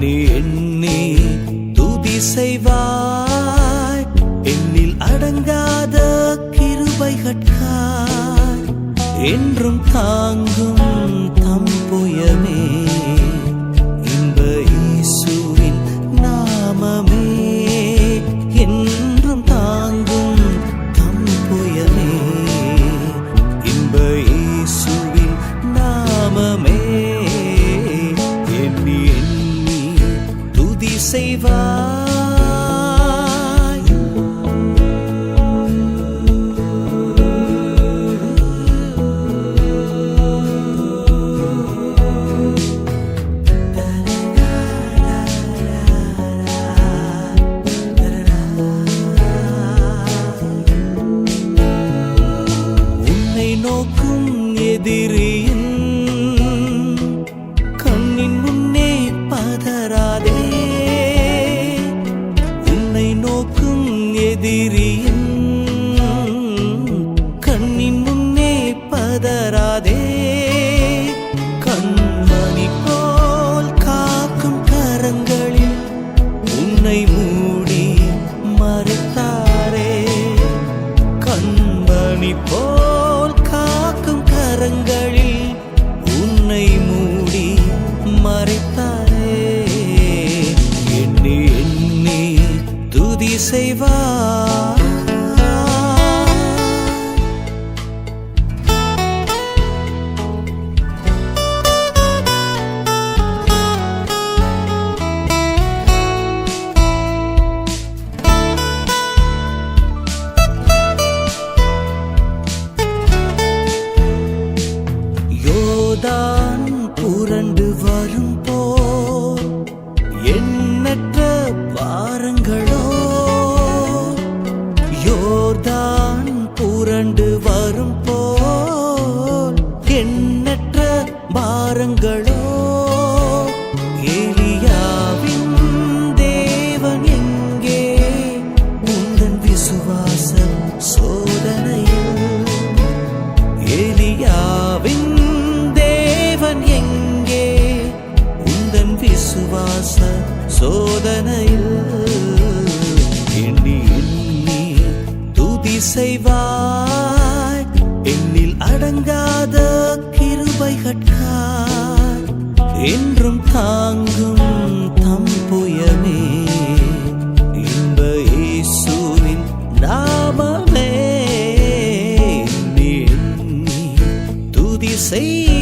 எண்ணி எண்ணி துதி செய்வாய். என்னில் அடங்காத கிருபைகட்காய். என்றும் தாங்கும் தம்புயமே எதிரியின் கண்ணின் முன்னே பதறாதே. உன்னை நோக்கும் எதிரியின் கண்ணின் முன்னே பதறாதே. கண்மணி போல் காக்கும் கரங்களில் உன்னை மூடி மறைத்தாரே. கண்மணி போல் செய்வார் யோதான் புரண்டு வரும் போ எண்ணற்ற பாருங்கள் உந்தன் விசுவாச சோதனையில் எலியாவின் தேவன் எங்கே? உந்தன் விசுவாச சோதனையில் எண்ணி எண்ணி துதி செய்வாய். எண்ணில் அடங்காத கிருபைகட்காய் என்றும் தாங்கும் see